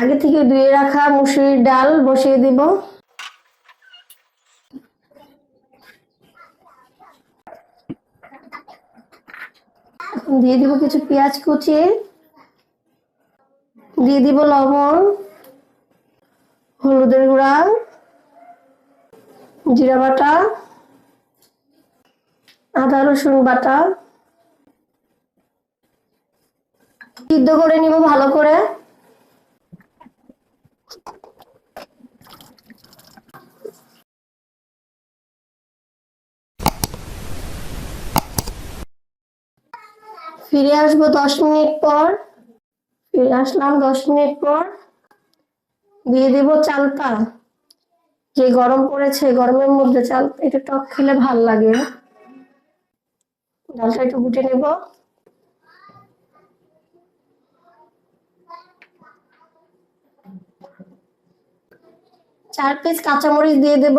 আগে থেকে ধুয়ে রাখা মুসুরির ডাল বসিয়ে দিব। দিয়ে দিব কিছু পেঁয়াজ কুচি। দিয়ে দিব লবণ, হলুদের গুঁড়া, জিরা বাটা, আদা, রসুন বাটা। সিদ্ধ করে নিব ভালো করে। ফিরে আসব দশ মিনিট পর। ফিরে আসলাম দশ মিনিট পর। দিয়ে দেব চালটা। যে গরম পড়েছে, গরমের মধ্যে চাল, একটু টক খেলে ভালো লাগে। ডালটা একটু গুটে নেব। চার পিস কাঁচামরিচ দিয়ে দেব।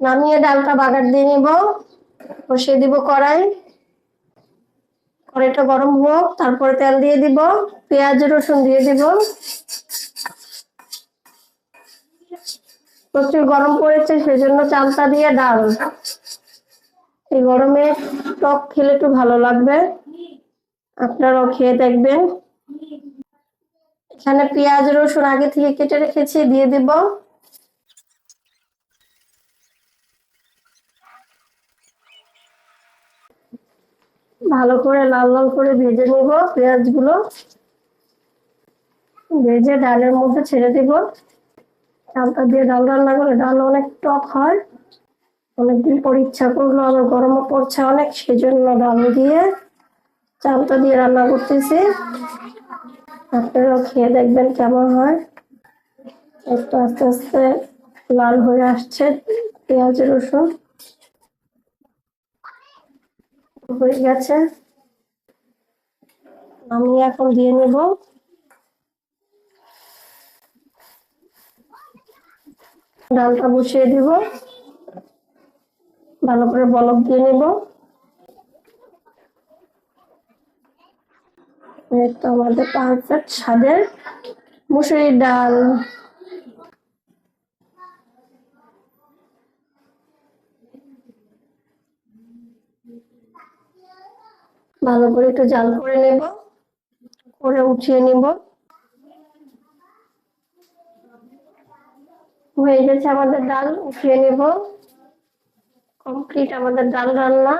নামিয়ে ডালটা বাগার দিয়ে নিব। বসিয়ে দিব কড়াই। কড়াইটা গরম হোক, তারপরে তেল দিয়ে দিব, পেঁয়াজ, রসুন দিয়ে দিব। প্রচুর গরম পড়েছে, সেজন্য চালটা দিয়ে ডাল। এই গরমে টক খেলে একটু ভালো লাগবে। আপনারাও খেয়ে দেখবেন। এখানে পেঁয়াজ, রসুন আগে থেকে কেটে রেখেছি, দিয়ে দিব। ভালো করে লাল লাল করে ভেজে নিব পেঁয়াজগুলো ভেজে ডালের মধ্যে ছেড়ে দিব। চালটা দিয়ে ডাল রান্না করে ডাল অনেক টক হয়। অনেকদিন পর ইচ্ছা করল, আবার গরমও পড়ছে অনেক, সেজন্য ডাল দিয়ে চালটা দিয়ে রান্না করতেছি। আপনারাও খেয়ে দেখবেন কেমন হয়। একটু আস্তে আস্তে লাল হয়ে আসছে পেঁয়াজ রসুন। হয়ে গেছে। আমি এখন দিয়ে নেব। ডালটা বসিয়ে দিব। ভালো করে বলক দিয়ে নেব। তো আমাদের পারফেক্ট স্বাদের মুসুরির ডাল। ভালো করে একটু জাল করে নেব, করে উঠিয়ে নিব। হয়ে গেছে আমাদের ডাল, উঠিয়ে নেব। কমপ্লিট আমাদের ডাল রান্না।